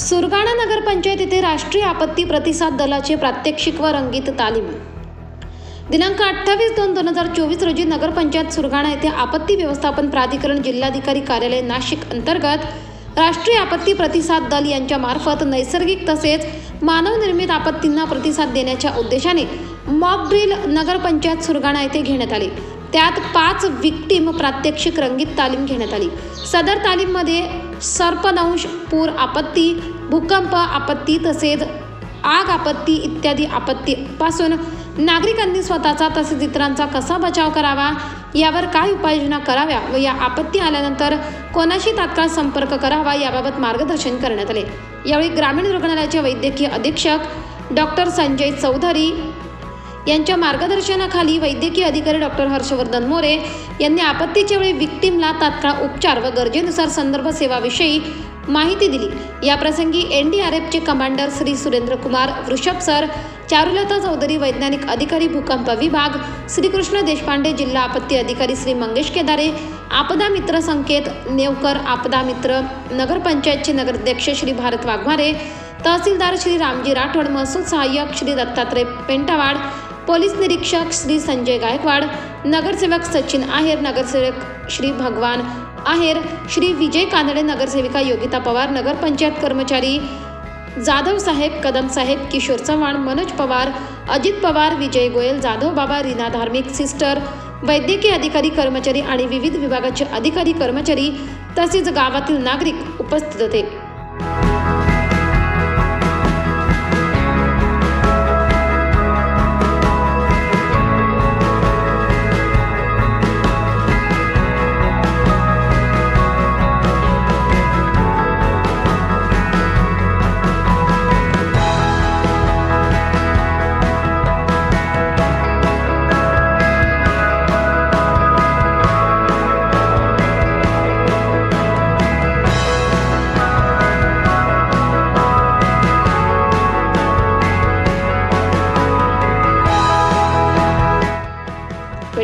सुरगाणा नगरपंचायत येथे राष्ट्रीय आपत्ती प्रतिसाद दलाचे प्रात्यक्षिक व रंगीत तालीम. दिनांक अठ्ठावीस दोन दोन हजार चोवीस रोजी नगरपंचायत सुरगाणा येथे आपत्ती व्यवस्थापन प्राधिकरण जिल्हाधिकारी कार्यालय नाशिक अंतर्गत राष्ट्रीय आपत्ती प्रतिसाद दल यांच्या मार्फत नैसर्गिक तसेच मानवनिर्मित आपत्तींना प्रतिसाद देण्याच्या उद्देशाने मॉक ड्रिल नगरपंचायत सुरगाणा येथे घेण्यात आले. त्यात पाच विक्टीम प्रात्यक्षिक रंगीत तालीम घेण्यात आली. सदर तालीममध्ये सर्पदंश पूर आपत्ती भूकंप आपत्ती तसेच आग आपत्ती इत्यादी आपत्तीपासून नागरिकांनी स्वतःचा तसेच इतरांचा कसा बचाव करावा यावर काय उपाययोजना कराव्या व या आपत्ती आल्यानंतर कोणाशी तात्काळ संपर्क करावा याबाबत मार्गदर्शन करण्यात आले. यावेळी ग्रामीण रुग्णालयाचे वैद्यकीय अधीक्षक डॉक्टर संजय चौधरी यांच्या मार्गदर्शनाखाली वैद्यकीय अधिकारी डॉक्टर हर्षवर्धन मोरे यांनी आपत्तीच्या वेळी विक्टीमला तात्काळ उपचार व गरजेनुसार संदर्भ सेवाविषयी माहिती दिली. याप्रसंगी एन डी आर एफचे कमांडर श्री सुरेंद्र कुमार वृषभ सर चारुलता चौधरी वैज्ञानिक अधिकारी भूकंप विभाग श्रीकृष्ण देशपांडे जिल्हा आपत्ती अधिकारी श्री मंगेश केदारे आपदा मित्र संकेत नेवकर आपदा मित्र नगरपंचायतचे नगराध्यक्ष श्री भारत वाघमारे तहसीलदार श्री रामजी राठोड महसूल सहाय्यक श्री दत्तात्रय पेंटावाड पोलीस निरीक्षक श्री संजय गायकवाड नगरसेवक सचिन आहेर नगरसेवक श्री भगवान आहेर श्री विजय कानडे नगरसेविका योगिता पवार नगरपंचायत कर्मचारी जाधव साहेब कदम साहेब किशोर चव्हाण मनोज पवार अजित पवार विजय गोयल जाधव बाबा रीना धार्मिक सिस्टर वैद्यकीय अधिकारी कर्मचारी आणि विविध विभागाचे अधिकारी कर्मचारी तसेच गावातील नागरिक उपस्थित होते.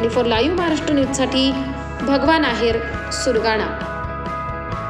ट्वेंटी फोर लाईव्ह महाराष्ट्र न्यूजसाठी भगवान आहेर सुरगाणा.